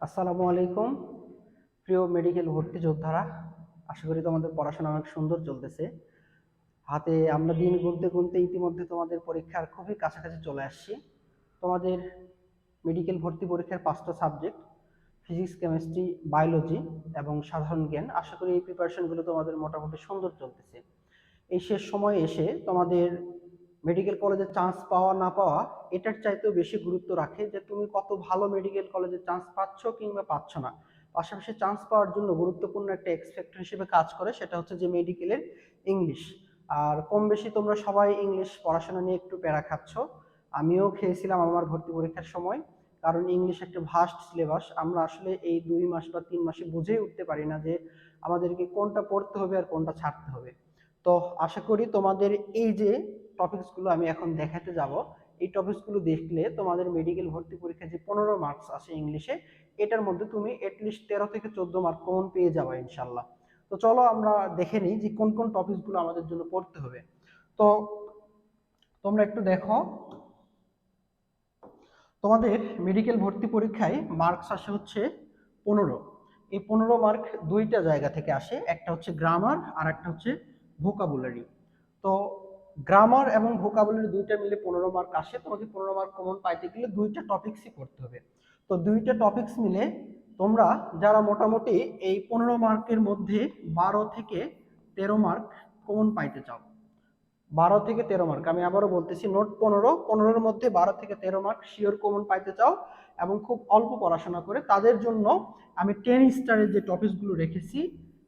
আসসালামু আলাইকুম। প্রিয় মেডিকেল ভর্তি যোদ্ধারা আশা করি তোমাদের পড়াশোনা অনেক সুন্দর চলতেছে। হাতে আমরা দিন গুনতে গুনতে ইতিমধ্যে তোমাদের পরীক্ষার খুবই কাছাকাছি চলে আসছি। তোমাদের মেডিকেল ভর্তি পরীক্ষার পাঁচটা সাবজেক্ট ফিজিক্স কেমিস্ট্রি বায়োলজি এবং সাধারণ জ্ঞান। আশা করি এই প্রিপারেশনগুলো তোমাদের মোটামুটি সুন্দর চলতেছে। এই শেষ সময়ে এসে তোমাদের মেডিকেল কলেজে চান্স পাওয়া না পাওয়া, এটার চাইতেও বেশি গুরুত্ব রাখে যে তুমি কত ভালো মেডিকেল কলেজে চান্স পাচ্ছ কিংবা পাচ্ছ না। পাশাপাশি চান্স পাওয়ার জন্য গুরুত্বপূর্ণ একটা এক্সপেক্টর হিসেবে কাজ করে, সেটা হচ্ছে যে মেডিকেলের ইংলিশ আর কম বেশি তোমরা সবাই ইংলিশ পড়াশোনা নিয়ে একটু প্যারা খাচ্ছ। আমিও খেয়েছিলাম আমার ভর্তি পরীক্ষার সময়, কারণ ইংলিশ একটা ভাস্ট সিলেবাস আমরা আসলে এই দুই মাস বা তিন মাসে বুঝেই উঠতে পারি না যে আমাদেরকে কোনটা পড়তে হবে আর কোনটা ছাড়তে হবে। তো আশা করি তোমাদের এই যে টপিকসগুলো আমি এখন দেখাতে যাব, এই টপিকসগুলো দেখলে তোমাদের মেডিকেল ভর্তি পরীক্ষায় যে পনেরো মার্কস আসে ইংলিশে এটার মধ্যে তুমি এটলিস্ট তেরো থেকে চোদ্দ মার্ক কমন পেয়ে যাবে ইনশাল্লাহ তো চলো আমরা দেখে নিই যে কোন কোন টপিকসগুলো আমাদের জন্য পড়তে হবে। তো তোমরা একটু দেখো, তোমাদের মেডিকেল ভর্তি পরীক্ষায় মার্কস আসে হচ্ছে পনেরো। এই পনেরো মার্ক দুইটা জায়গা থেকে আসে, একটা হচ্ছে গ্রামার আর একটা হচ্ছে ভোকাবুলারি তো গ্রামার এবং ভোকাবুলারি দুইটা মিলে পনেরো মার্ক আসে, তোমাকে পনেরো মার্ক কমন পাইতে গেলে দুইটা টপিক্সই করতে হবে। তো দুইটা টপিক্স মিলে তোমরা যারা মোটামুটি এই পনেরো মার্কের মধ্যে বারো থেকে তেরো মার্ক কমন পাইতে চাও, বারো থেকে তেরো মার্ক আমি আবারও বলতেছি নোট পনেরো, পনেরোর মধ্যে বারো থেকে তেরো মার্ক শিওর কমন পাইতে চাও এবং খুব অল্প পড়াশোনা করে, তাদের জন্য আমি টেন স্টারের যে টপিকসগুলো রেখেছি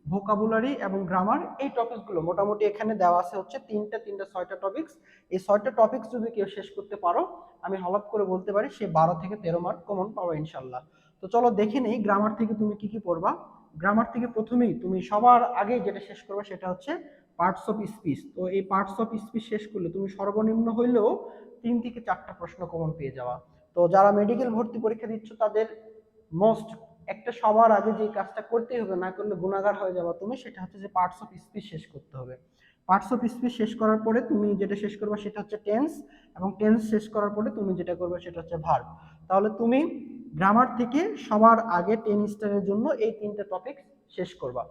ভোকাবুলারি এবং গ্রামার এই টপিকসগুলো মোটামুটি এখানে দেওয়া আছে হচ্ছে তিনটা তিনটা, ছয়টা টপিকস এই ছয়টা টপিকস যদি কেউ শেষ করতে পারো, আমি হলপ করে বলতে পারি সে বারো থেকে তেরো মার্ক কমন পাবো ইনশাল্লাহ। তো চলো দেখে নেই গ্রামার থেকে তুমি কি কি পড়বা। গ্রামার থেকে প্রথমেই তুমি সবার আগে যেটা শেষ করবে সেটা হচ্ছে পার্টস অফ স্পিচ তো এই পার্টস অফ স্পিচ শেষ করলে তুমি সর্বনিম্ন হইলেও তিন থেকে চারটা প্রশ্ন কমন পেয়ে যাওয়া তো যারা মেডিকেল ভর্তি পরীক্ষা দিচ্ছ, তাদের মোস্ট একটা সবার আগে যে কাজটা করতেই হবে, না করলে গুণাগার হয়ে যাবা তুমি, সেটা হচ্ছে যে পার্টস অফ স্পিচ শেষ করতে হবে। পার্টস অফ স্পিচ শেষ করার পরে তুমি যেটা শেষ করবে সেটা হচ্ছে টেন্স এবং টেন্স শেষ করার পরে তুমি যেটা করবে সেটা হচ্ছে ভার্ব তাহলে তুমি গ্রামার থেকে সবার আগে টেন স্টারের জন্য এই তিনটা টপিক শেষ করবা।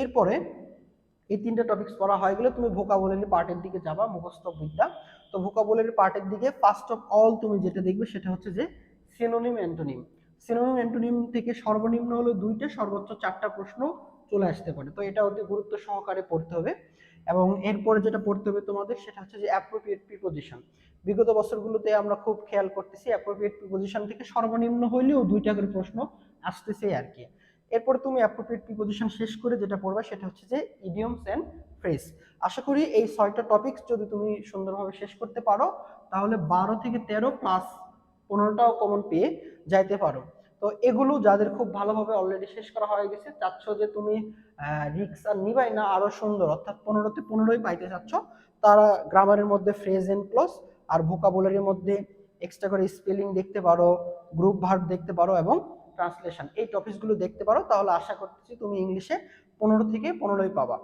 এরপরে এই তিনটা টপিকস পড়া হয়ে গেলে তুমি ভোকাবুলারি পার্টের দিকে যাবা, মুখস্থ বিদ্যা। তো ভোকাবুলারি পার্টের দিকে ফার্স্ট অফ অল তুমি যেটা দেখবে সেটা হচ্ছে যে সিনোনিম অ্যান্টোনিম সিনোনিম অ্যান্টোনিম থেকে সর্বনিম্ন হলো দুইটা, সর্বোচ্চ চারটা প্রশ্ন চলে আসতে পারে। তো এটা অতি গুরুত্ব সহকারে পড়তে হবে এবং এরপরে যেটা পড়তে হবে তোমাদের সেটা হচ্ছে যে অ্যাপ্রোপ্রিয়েট প্রিপোজিশন বিগত বছরগুলোতে আমরা খুব খেয়াল করতেছি অ্যাপ্রোপ্রিয়েট প্রিপোজিশন থেকে সর্বনিম্ন হইলেও দুইটা করে প্রশ্ন আসতেছে আর কি। এরপরে তুমি অ্যাপ্রোপ্রিয়েট প্রিপোজিশন শেষ করে যেটা পড়বা সেটা হচ্ছে যে ইডিয়মস অ্যান্ড ফ্রেজ আশা করি এই ছয়টা টপিকস যদি তুমি সুন্দরভাবে শেষ করতে পারো, তাহলে বারো থেকে তেরো প্লাস পনেরোটাও কমন পেয়ে যাইতে পারো। তো এগুলো যাদের খুব ভালোভাবে অলরেডি শেষ করা হয়ে গেছে, চাচ্ছ যে তুমি রিক্স আর নিবাই না, আরও সুন্দর। অর্থাৎ পনেরোতে পনেরোই পাইতে চাচ্ছ, তারা গ্রামারের মধ্যে ফ্রেজ এন্ড ক্লস আর ভোকাবুলারির মধ্যে এক্সট্রা করে স্পেলিং দেখতে পারো গ্রুপ ভার্ব দেখতে পারো এবং ট্রান্সলেশন এই টপিকসগুলো দেখতে পারো, তাহলে আশা করতেছি তুমি ইংলিশে পনেরো থেকে পনেরোই পাবা।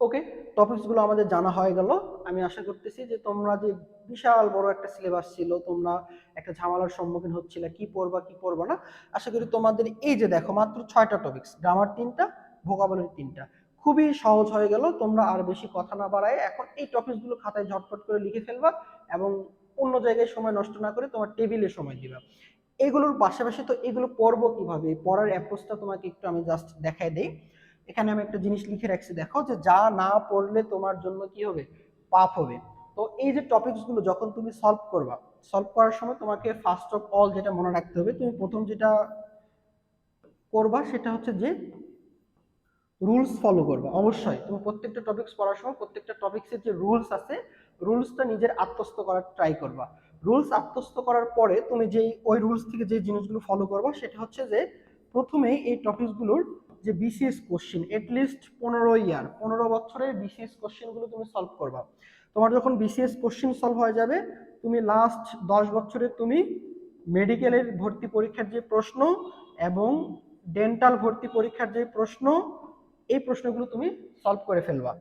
ওকে টপিকসগুলো আমাদের জানা হয়ে গেল। আমি আশা করতেছি যে তোমরা যে বিশাল বড় একটা সিলেবাস ছিল, তোমরা একটা ঝামেলার সম্মুখীন হচ্ছিলে, কি পড়বা কি পড়বা না, আশা করি তোমাদের এই যে দেখো মাত্র ছয়টা টপিকস গ্রামার তিনটা ভোকাবুলারি তিনটা। খুবই সহজ হয়ে গেল, তোমরা আর বেশি কথা না বাড়ায় এখন এই টপিকসগুলো খাতায় ঝটপট করে লিখে ফেলবা এবং অন্য জায়গায় সময় নষ্ট না করে তোমার টেবিলে সময় দিবা। এগুলোর পাশাপাশি তো এগুলো পড়ব কীভাবে? পড়ার অ্যাপ্রোচটা তোমাকে একটু আমি জাস্ট দেখাই দেই। এখানে আমি একটা জিনিস লিখে রাখছি, দেখো যে যা না পড়লে তোমার জন্য কি হবে? পাপ হবে। তো এই যে টপিকসগুলো যখন তুমি সলভ করবা সলভ করার সময় তোমাকে ফার্স্ট অফ অল যেটা মনে রাখতে হবে, তুমি প্রথম যেটা করবা সেটা হচ্ছে যে রুলস ফলো করবা। অবশ্যই, তুমি প্রত্যেকটা টপিকস পড়ার সময় প্রত্যেকটা টপিক্সের যে রুলস আছে রুলসটা নিজের আত্মস্থ করার ট্রাই করবা। রুলস আত্মস্থ করার পরে তুমি যেই, ওই রুলস থেকে যে জিনিসগুলো ফলো করবা, সেটা হচ্ছে যে প্রথমেই এই টপিকসগুলোর যে বিসিএস কোশ্চেন এটলিস্ট পনেরো ইয়ার পনেরো বছরের বিসিএস কোশ্চেনগুলো তুমি সলভ করবা। তোমার যখন বিসিএস কোশ্চেন সলভ হয়ে যাবে, তুমি লাস্ট দশ বছরে তুমি মেডিকেলের ভর্তি পরীক্ষার যে প্রশ্ন এবং ডেন্টাল ভর্তি পরীক্ষার যে প্রশ্ন, এই প্রশ্নগুলো তুমি সলভ করে ফেলবা।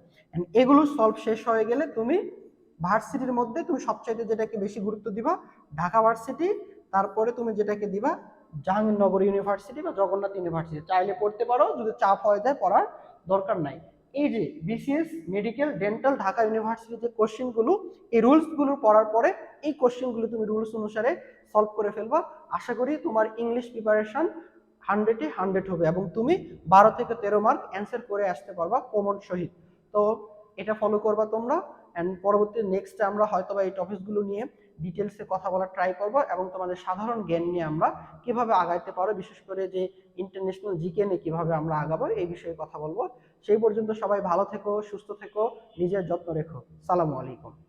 এগুলো সলভ শেষ হয়ে গেলে তুমি ভার্সিটির মধ্যে তুমি সবচাইতে যেটাকে বেশি গুরুত্ব দিবা, ঢাকা ভার্সিটি তারপরে তুমি যেটাকে দিবা জাহাঙ্গীরনগর ইউনিভার্সিটি বা জগন্নাথ ইউনিভার্সিটি চাইলে পড়তে পারো, যদি চাপ হয়ে যায় পড়ার দরকার নাই। এই যে বিসিএস মেডিকেল ডেন্টাল ঢাকা ইউনিভার্সিটির যে কোশ্চেনগুলো এই রুলসগুলো পড়ার পরে এই কোশ্চেনগুলো তুমি রুলস অনুসারে সলভ করে ফেলবা। আশা করি তোমার ইংলিশ প্রিপারেশন হান্ড্রেডে হান্ড্রেড হবে এবং তুমি বারো থেকে তেরো মার্ক অ্যান্সার করে আসতে পারবা কমন সহিত। তো এটা ফলো করবা তোমরা অ্যান্ড পরবর্তী নেক্সটে আমরা হয়তো বা এই টপিকসগুলো নিয়ে ডিটেলসে কথা বলার ট্রাই করব এবং তোমাদের সাধারণ জ্ঞান নিয়ে আমরা কীভাবে আগাইতে পারো, বিশেষ করে যে ইন্টারন্যাশনাল জিকে নিয়ে কীভাবে আমরা আগাবো, এই বিষয়ে কথা বলব। সেই পর্যন্ত সবাই ভালো থেকো, সুস্থ থেকো, নিজের যত্ন রেখো। সালামু আলাইকুম।